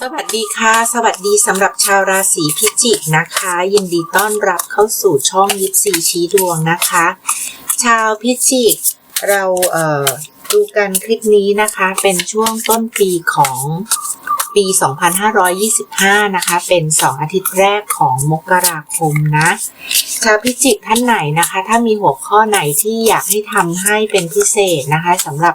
สวัสดีค่ะ สวัสดีสำหรับชาวราศีพิจิกนะคะ ยินดีต้อนรับเข้าสู่ช่องยิปซีชี้ดวงนะคะ ชาวพิจิก เราเอ่อดูกันคลิปนี้นะคะ เป็นช่วงต้นปีของ ปี 2525 นะคะ เป็น 2 อาทิตย์แรกของมกราคมนะชาวพิจิกท่านไหนนะคะ ถ้ามีหัวข้อไหนที่อยากให้ทำให้เป็นพิเศษนะคะสำหรับ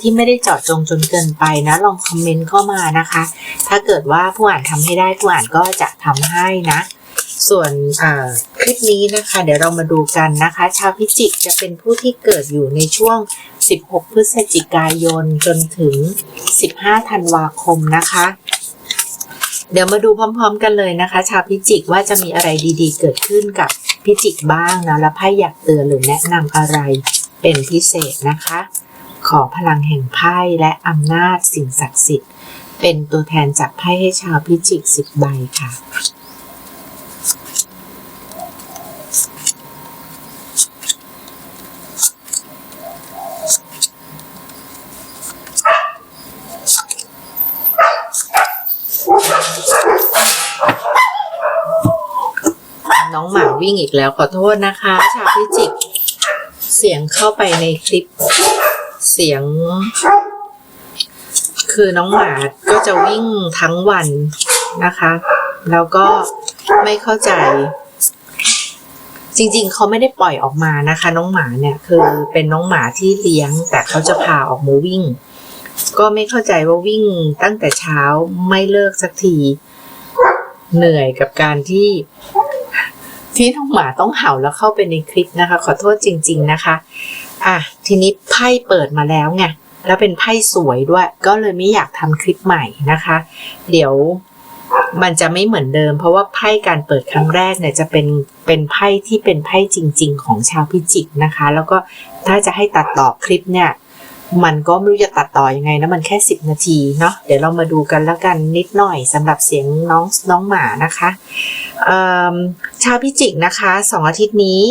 ที่ไม่ได้เจาะจงจนเกินไปนะ ลองคอมเมนต์เข้ามานะคะ ถ้าเกิดว่าผู้อ่านทำให้ได้ผู้อ่านก็จะทำให้นะ ส่วนคลิปนี้นะคะ เดี๋ยวเรามาดูกันนะคะ ชาวพิจิกจะเป็นผู้ที่เกิดอยู่ในช่วง 16 พฤศจิกายนจนถึง 15 ธันวาคมนะคะ เดี๋ยวมาดูพร้อม ๆ กันเลยนะคะ ชาวพิจิกว่าจะมีอะไรดีๆ เกิดขึ้นกับพิจิกบ้างนะแล้วไพ่อยากเตือนหรือแนะนำอะไรเป็นพิเศษนะคะ ขอพลังแห่งไพ่และอำนาจสิ่งศักดิ์สิทธิ์ เป็นตัวแทนจากไพ่ให้ชาวพิจิกสิบใบค่ะ น้องหมา วิ่งอีกแล้วขอโทษนะคะ ชาวพิจิก เสียงเข้าไปในคลิป เสียง คือน้องหมาก็จะวิ่งทั้งวันนะคะ แล้วก็ไม่เข้าใจ จริง ๆ เขาไม่ได้ปล่อยออกมานะคะ น้องหมาเนี่ย คือเป็นน้องหมาที่เลี้ยง แต่เขาจะพาออกมาวิ่ง ก็ไม่เข้าใจว่าวิ่งตั้งแต่เช้าไม่เลิกสักที เหนื่อยกับการที่ ที่น้องหมาต้องเห่าแล้วเข้าไปในคลิปนะคะ ขอโทษจริง ๆนะคะ อะทีนี้ไพ่เปิดมาแล้วไงแล้วเป็นไพ่สวยด้วย ก็เลยไม่อยากทำคลิปใหม่นะคะ เดี๋ยวมันจะไม่เหมือนเดิม เพราะว่าไพ่การเปิดครั้งแรกเนี่ยจะเป็นเป็นไพ่ที่เป็นไพ่จริง ๆ ของชาวพิจิกนะคะ แล้วก็ถ้าจะให้ตัดต่อคลิปเนี่ย มันก็ไม่รู้จะตัดต่อยังไงนะมันแค่ 10 นาทีเนาะเดี๋ยวเรามาดูกันแล้วกันนิดหน่อยสำหรับเสียงน้องน้องหมานะคะชาวพิจิกนะคะสองอาทิตย์นี้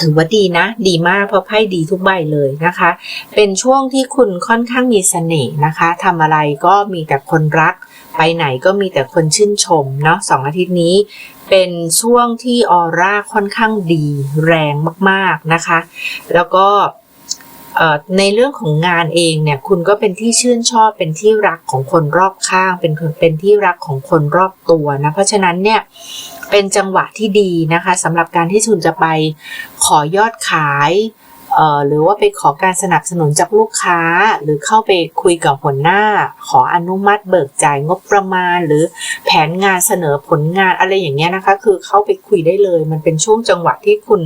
ถือว่าดีนะ ดีมากเพราะไพ่ดีทุกใบเลยนะคะ เป็นช่วงที่คุณค่อนข้างมีเสน่ห์นะคะทำอะไรก็มีแต่คนรัก ไปไหนก็มีแต่คนชื่นชมเนาะสองอาทิตย์นี้ เป็นช่วงที่ออร่าค่อนข้างดีแรงมากๆนะคะ แล้วก็เในเรื่องของงานเองเนี่ยคุณก็เป็นที่ชื่นชอบเป็นที่รักของคนรอบข้าง เป็นเป็นที่รักของคนรอบตัวนะเพราะฉะนั้นเนี่ยเป็นจังหวะที่ดีนะคะสำหรับการที่คุณจะไปขอยอดขาย หรือว่าไปขอการสนับสนุนจากลูกค้า หรือเข้าไปคุยกับหัวหน้า ขออนุมัติเบิกจ่ายงบประมาณ หรือแผนงานเสนอผลงานอะไรอย่างเงี้ยนะคะ คือเข้าไปคุยได้เลย มันเป็นช่วงจังหวะที่คุณ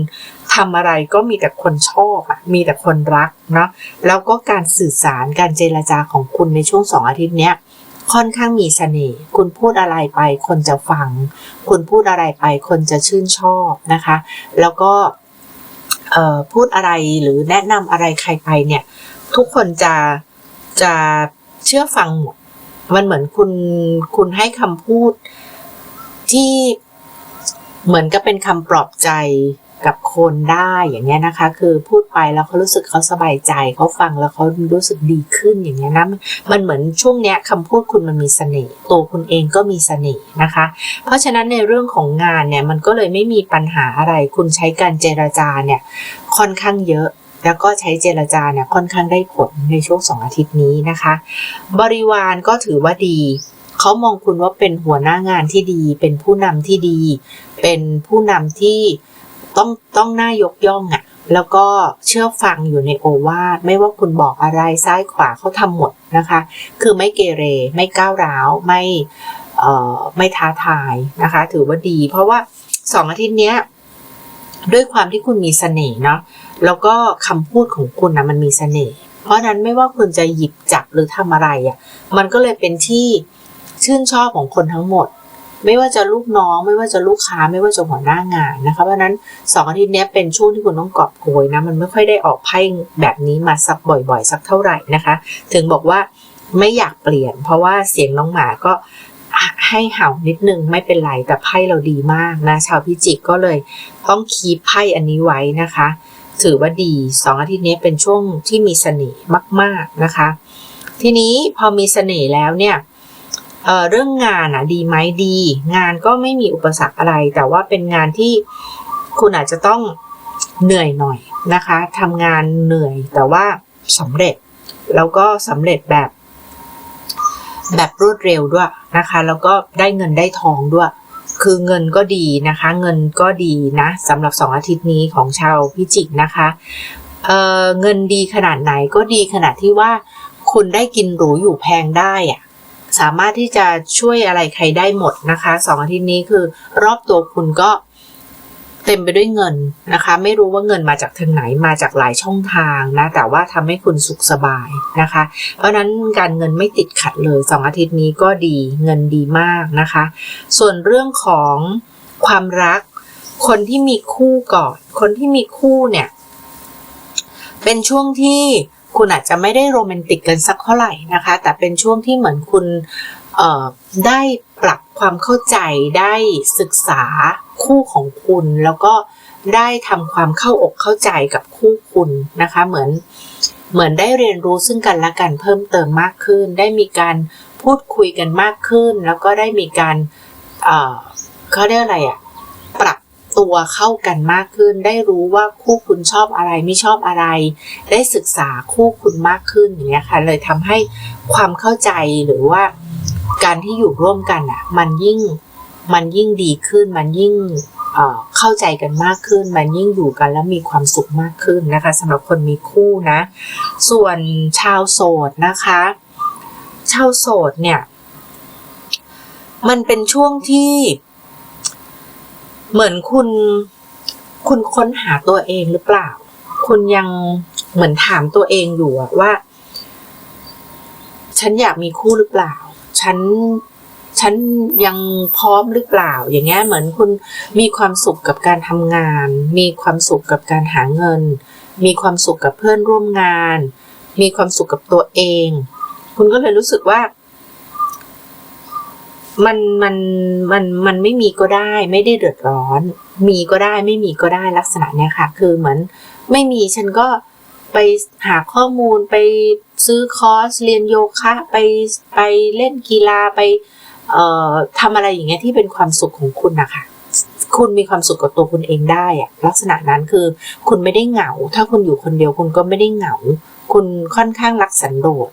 ทำอะไรก็มีแต่คนชอบอะมีแต่คนรักเนาะแล้วก็การสื่อสารการเจรจาของคุณในช่วงสองอาทิตย์เนี้ยค่อนข้างมีเสน่ห์ คุณพูดอะไรไปคนจะฟัง คุณพูดอะไรไปคนจะชื่นชอบนะคะ แล้วก็ พูดอะไรหรือแนะนำอะไรใครไปเนี่ย ทุกคนจะจะเชื่อฟังหมดมันเหมือนคุณคุณให้คำพูดที่เหมือนกับเป็นคำปลอบใจ กับคนได้อย่างเงี้ยนะคะ คือพูดไปแล้วเขารู้สึกเขาสบายใจเขาฟังแล้วเขารู้สึกดีขึ้นอย่างเงี้ยนะมันมันเหมือนช่วงเนี้ยคำพูดคุณมันมีเสน่ห์ตัวคุณเองก็มีเสน่ห์นะคะ เพราะฉะนั้นในเรื่องของงานเนี่ยมันก็เลยไม่มีปัญหาอะไร คุณใช้การเจรจาเนี่ยค่อนข้างเยอะแล้วก็ใช้เจรจาเนี่ยค่อนข้างได้ผลในช่วงสองอาทิตย์นี้นะคะ บริวารก็ถือว่าดีเขามองคุณว่าเป็นหัวหน้างานที่ดี เป็นผู้นำที่ดี เป็นผู้นำที่ ต้องต้องน่ายกย่องอะ่ะ แล้วก็เชื่อฟังอยู่ในโอวาทไม่ว่าคุณบอกอะไรซ้ายขวาเขาทำหมดนะคะ คือไม่เกเรไม่ก้าวร้าวไม่ไม่ท้าทายนะคะ ถือว่าดี เพราะว่าสองอาทิตย์เนี้ยด้วยความที่คุณมีเสน่ห์เนาะแล้วก็คำพูดของคุณนะมันมีเสน่ห์เพราะฉะนั้นไม่ว่าคุณจะหยิบจับหรือทำอะไรอะ่ะมันก็เลยเป็นที่ชื่นชอบของคนทั้งหมด ไม่ว่าจะลูกน้อง ไม่ว่าจะลูกค้าไม่ว่าจะหัวหน้างานนะคะเพราะนั้นสองอาทิตย์นี้เป็นช่วงที่คุณต้องกอบโกยนะมันไม่ค่อยได้ออกไพ่แบบนี้มาสักบ่อยๆ สักเท่าไหร่นะคะ ถึงบอกว่าไม่อยากเปลี่ยน เพราะว่าเสียงน้องหมาก็ให้เห่านิดนึงไม่เป็นไรแต่ไพ่เราดีมากนะ ชาวพิจิกก็เลยต้องคีบไพ่อันนี้ไว้นะคะ ถือว่าดีสองอาทิตย์นี้เป็นช่วงที่มีเสน่ห์มาก ๆนะคะ ทีนี้พอมีเสน่ห์แล้วเนี่ย เเรื่องงานอะดีไหมดี งานก็ไม่มีอุปสรรคอะไร แต่ว่าเป็นงานที่คุณอาจจะต้องเหนื่อยหน่อยนะคะทำงานเหนื่อยแต่ว่าสำเร็จ แล้วก็สำเร็จแบบ แบบรวดเร็วด้วยนะคะ แล้วก็ได้เงินได้ทองด้วย คือเงินก็ดีนะคะ เงินก็ดีนะสำหรับสองอาทิตย์นี้ของชาวพิจิกนะคะเเงินดีขนาดไหนก็ดีขนาดที่ว่าคุณได้กินหรูอยู่แพงได้อะ สามารถที่จะช่วยอะไรใครได้หมดนะคะสองอาทิตย์นี้คือรอบตัวคุณก็เต็มไปด้วยเงินนะคะ ไม่รู้ว่าเงินมาจากทางไหนมาจากหลายช่องทางนะแต่ว่าทำให้คุณสุขสบายนะคะ เพราะฉะนั้นการเงินไม่ติดขัดเลยสองอาทิตย์นี้ก็ดีเงินดีมากนะคะ ส่วนเรื่องของความรัก คนที่มีคู่ก่อนคนที่มีคู่เนี่ย เป็นช่วงที่ คุณอาจจะไม่ได้โรแมนติกกันสักเท่าไหร่นะคะ แต่เป็นช่วงที่เหมือนคุณได้ปรับความเข้าใจได้ศึกษาคู่ของคุณ แล้วก็ได้ทำความเข้าอกเข้าใจกับคู่คุณนะคะ เหมือนเหมือนได้เรียนรู้ซึ่งกันและกันเพิ่มเติมมากขึ้น ได้มีการพูดคุยกันมากขึ้น แล้วก็ได้มีการเอ่อเขาเรียกอะไรอะปรับ ตัวเข้ากันมากขึ้น ได้รู้ว่าคู่คุณชอบอะไรไม่ชอบอะไร ได้ศึกษาคู่คุณมากขึ้นอย่างเงี้ยค่ะ เลยทำให้ความเข้าใจหรือว่าการที่อยู่ร่วมกันอะ มันยิ่งมันยิ่งดีขึ้น มันยิ่งเเข้าใจกันมากขึ้น มันยิ่งอยู่กันแล้วมีความสุขมากขึ้นนะคะสำหรับคนมีคู่นะ ส่วนชาวโสดนะคะ ชาวโสดเนี่ย มันเป็นช่วงที่ เหมือนคุณ คุณค้นหาตัวเองหรือเปล่า คุณยังเหมือนถามตัวเองอยู่อะว่า ฉันอยากมีคู่หรือเปล่า ฉันฉันยังพร้อมหรือเปล่า อย่างเงี้ยเหมือนคุณมีความสุขกับการทำงาน มีความสุขกับการหาเงิน มีความสุขกับเพื่อนร่วมงาน มีความสุขกับตัวเอง คุณก็เลยรู้สึกว่า มันมันมันมันไม่มีก็ได้ ไม่ได้เดือดร้อน มีก็ได้ไม่มีก็ได้ลักษณะเนี้ยค่ะ คือเหมือนไม่มีฉันก็ไปหาข้อมูลไปซื้อคอร์สเรียนโยคะไปไปเล่นกีฬาไปเอ่อทำอะไรอย่างเงี้ยที่เป็นความสุขของคุณนะคะคุณมีความสุขกับตัวคุณเองได้อะลักษณะนั้นคือคุณไม่ได้เหงา ถ้าคุณอยู่คนเดียวคุณก็ไม่ได้เหงา คุณค่อนข้างรักสันโดษ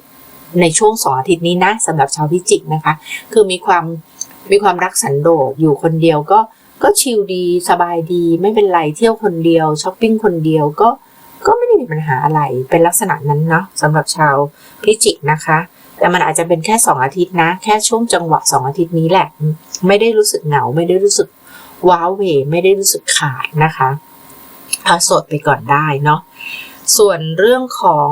ในช่วงสองอาทิตย์นี้นะสำหรับชาวพิจิกนะคะ คือมีความมีความรักสันโดษอยู่คนเดียวก็ก็ชิลดีสบายดีไม่เป็นไรเที่ยวคนเดียวช้อปปิ้งคนเดียวก็ก็ไม่ได้มีปัญหาอะไรเป็นลักษณะนั้นเนาะสำหรับชาวพิจิกนะคะ แต่มันอาจจะเป็นแค่สองอาทิตย์นะ แค่ช่วงจังหวะสองอาทิตย์นี้แหละ ไม่ได้รู้สึกเหงา ไม่ได้รู้สึกว้าวเหวไม่ได้รู้สึกขาดนะคะเอาสดไปก่อนได้เนาะส่วนเรื่องของ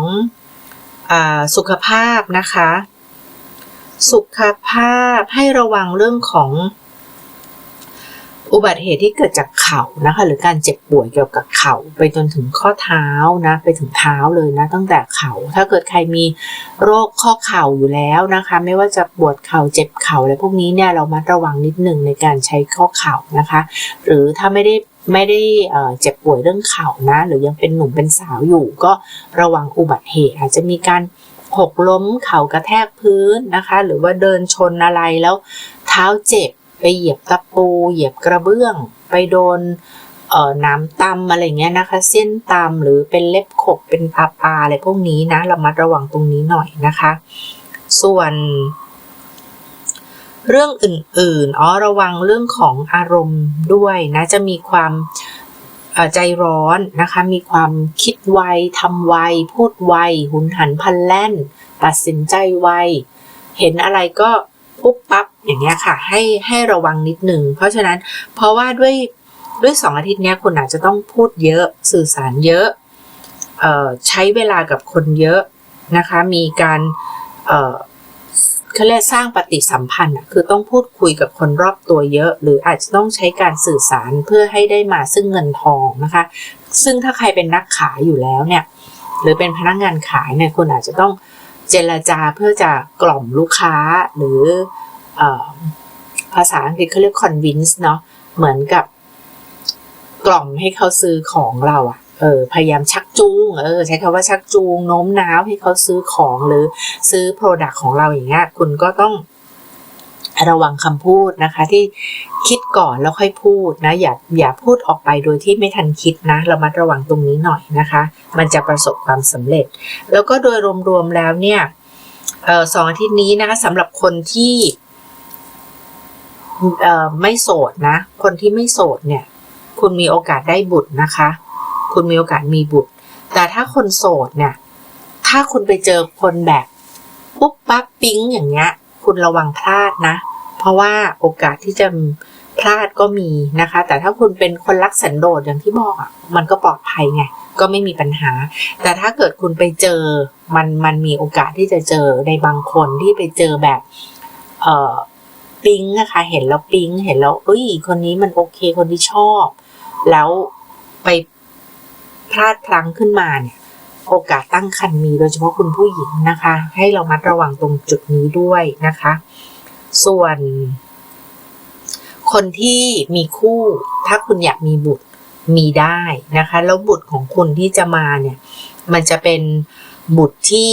สุขภาพนะคะ สุขภาพให้ระวังเรื่องของอุบัติเหตุที่เกิดจากเข่านะคะ หรือการเจ็บป่วยเกี่ยวกับเข่าไปจนถึงข้อเท้านะ ไปถึงเท้าเลยนะ ตั้งแต่เข่า ถ้าเกิดใครมีโรคข้อเข่าอยู่แล้วนะคะ ไม่ว่าจะปวดเข่าเจ็บเข่าอะไรพวกนี้เนี่ยเรามาระวังนิดหนึ่งในการใช้ข้อเข่านะคะ หรือถ้าไม่ได้ ไม่ได้เจ็บป่วยเรื่องเข่านะ หรือยังเป็นหนุ่มเป็นสาวอยู่ ก็ระวังอุบัติเหตุอาจจะมีการหกล้มเข่ากระแทกพื้นนะคะ หรือว่าเดินชนอะไรแล้วเท้าเจ็บไปเหยียบตะปู เหยียบกระเบื้อง ไปโดนเอ่อน้ำตำอะไรเงี้ยนะคะ เส้นตำหรือเป็นเล็บขบเป็นปลาปลาอะไรพวกนี้นะเรามาระวังตรงนี้หน่อยนะคะ ส่วน เรื่องอื่นๆอ๋อระวังเรื่องของอารมณ์ด้วยนะจะมีความใจร้อนนะคะ มีความคิดไวทำไว พูดไว หุนหันพลันแล่น ตัดสินใจไว เห็นอะไรก็ปุ๊บปั๊บอย่างเงี้ยค่ะ ให้ให้ระวังนิดหนึ่ง เพราะฉะนั้นเพราะว่าด้วยด้วยสองอาทิตย์เนี้ยคุณอาจจะต้องพูดเยอะสื่อสารเยอะเอ่อใช้เวลากับคนเยอะนะคะ มีการ เขาเรียกสร้างปฏิสัมพันธ์คือต้องพูดคุยกับคนรอบตัวเยอะ หรืออาจจะต้องใช้การสื่อสารเพื่อให้ได้มาซึ่งเงินทองนะคะ ซึ่งถ้าใครเป็นนักขายอยู่แล้วเนี่ยหรือเป็นพนักงานขายเนี่ยคุณอาจจะต้องเจรจาเพื่อจะกล่อมลูกค้าหรือออภาษาอังกฤษเขาเรียก convince เนาะเหมือนกับกล่อมให้เขาซื้อของเราอะ เออพยายามชักจูงเออใช้คำว่าชักจูงโน้มน้าวให้เขาซื้อของหรือซื้อ Product ของเราอย่างเงี้ยคุณก็ต้องระวังคำพูดนะคะที่คิดก่อนแล้วค่อยพูดนะอย่าอย่าพูดออกไปโดยที่ไม่ทันคิดนะเรามาระวังตรงนี้หน่อยนะคะ มันจะประสบความสำเร็จ แล้วก็โดยรวมๆแล้วเนี่ยออสองอาทิตย์นี้นะคะสำหรับคนที่ไม่โสดนะ คนที่ไม่โสดเนี่ย คุณมีโอกาสได้บุตรนะคะ คุณมีโอกาสมีบุตร แต่ถ้าคนโสดเนี่ย ถ้าคุณไปเจอคนแบบปุ๊บปั๊บปิ๊งอย่างเงี้ย คุณระวังพลาดนะ เพราะว่าโอกาสที่จะพลาดก็มีนะคะ แต่ถ้าคุณเป็นคนรักสันโดษอย่างที่บอกอะมันก็ปลอดภัยไงก็ไม่มีปัญหา แต่ถ้าเกิดคุณไปเจอมันมันมีโอกาสที่จะเจอในบางคนที่ไปเจอแบบเอ่อปิ๊งนะคะเห็นแล้วปิ๊งเห็นแล้วเอ้ยคนนี้มันโอเคคนที่ชอบ แล้วไป พลาดพลั้งขึ้นมาเนี่ยโอกาสตั้งครรภ์มีโดยเฉพาะคุณผู้หญิงนะคะ ให้เรามัดระวังตรงจุดนี้ด้วยนะคะ ส่วน คนที่มีคู่ถ้าคุณอยากมีบุตรมีได้นะคะ แล้วบุตรของคุณที่จะมาเนี่ย มันจะเป็นบุตรที่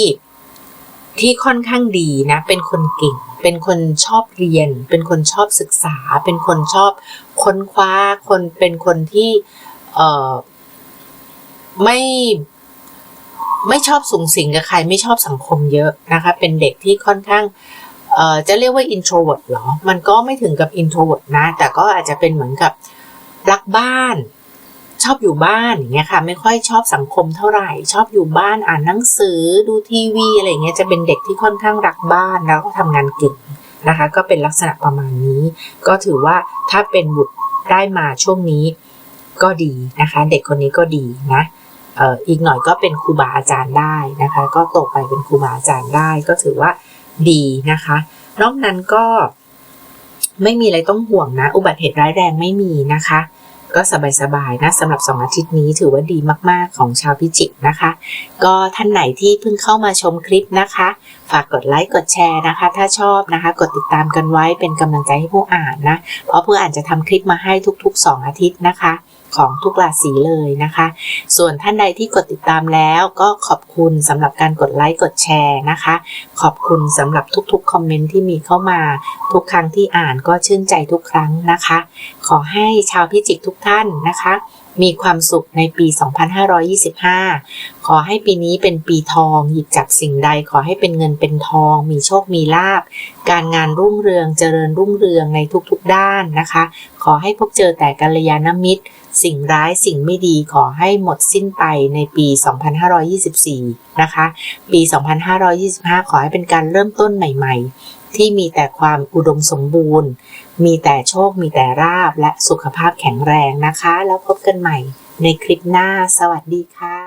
ที่ค่อนข้างดีนะ เป็นคนเก่ง เป็นคนชอบเรียน เป็นคนชอบศึกษา เป็นคนชอบค้นคว้า คนเป็นคนที่เอ่อ ไม่ไม่ชอบสูงสิงกับใครไม่ชอบสังคมเยอะนะคะ เป็นเด็กที่ค่อนข้างเอ่อจะเรียกว่า introvert เหรอ มันก็ไม่ถึงกับ introvert นะ แต่ก็อาจจะเป็นเหมือนกับรักบ้าน ชอบอยู่บ้านอย่างเงี้ยค่ะ ไม่ค่อยชอบสังคมเท่าไหร่ ชอบอยู่บ้านอ่านหนังสือดูทีวีอะไรเงี้ย จะเป็นเด็กที่ค่อนข้างรักบ้านแล้วก็ทำงานเก่งนะคะ ก็เป็นลักษณะประมาณนี้ ก็ถือว่าถ้าเป็นบุตรได้มาช่วงนี้ก็ดีนะคะ เด็กคนนี้ก็ดีนะ อีกหน่อยก็เป็นครูบาอาจารย์ได้นะคะ ก็โตไปเป็นครูบาอาจารย์ได้ก็ถือว่าดีนะคะ นอกนั้นก็ไม่มีอะไรต้องห่วงนะ อุบัติเหตุร้ายแรงไม่มีนะคะ ก็สบายๆนะสำหรับสองอาทิตย์นี้ถือว่าดีมากๆของชาวพิจิกนะคะ ก็ท่านไหนที่เพิ่งเข้ามาชมคลิปนะคะ ฝากกดไลค์กดแชร์นะคะ ถ้าชอบนะคะ กดติดตามกันไว้เป็นกำลังใจให้ผู้อ่านนะ เพราะผู้อ่านจะทำคลิปมาให้ทุกๆ 2 อาทิตย์นะคะ ของทุกราศีเลยนะคะ ส่วนท่านใดที่กดติดตามแล้วก็ขอบคุณสำหรับการกดไลค์กดแชร์นะคะ ขอบคุณสำหรับทุกๆคอมเมนต์ที่มีเข้ามา ทุกครั้งที่อ่านก็ชื่นใจทุกครั้งนะคะ ขอให้ชาวพิจิกทุกท่านนะคะมีความสุขในปี 2525 ขอให้ปีนี้เป็นปีทอง หยิบจับสิ่งใด ขอให้เป็นเงินเป็นทอง มีโชค มีลาบ การงานรุ่งเรือง เจริญรุ่งเรืองในทุกๆด้านนะคะ ขอให้พบเจอแต่กัลยาณมิตร สิ่งร้ายสิ่งไม่ดีขอให้หมดสิ้นไปในปี 2524 นะคะ ปี 2525 ขอให้เป็นการเริ่มต้นใหม่ ๆ ที่มีแต่ความอุดมสมบูรณ์ มีแต่โชค มีแต่ราบและสุขภาพแข็งแรงนะคะ แล้วพบกันใหม่ในคลิปหน้า สวัสดีค่ะ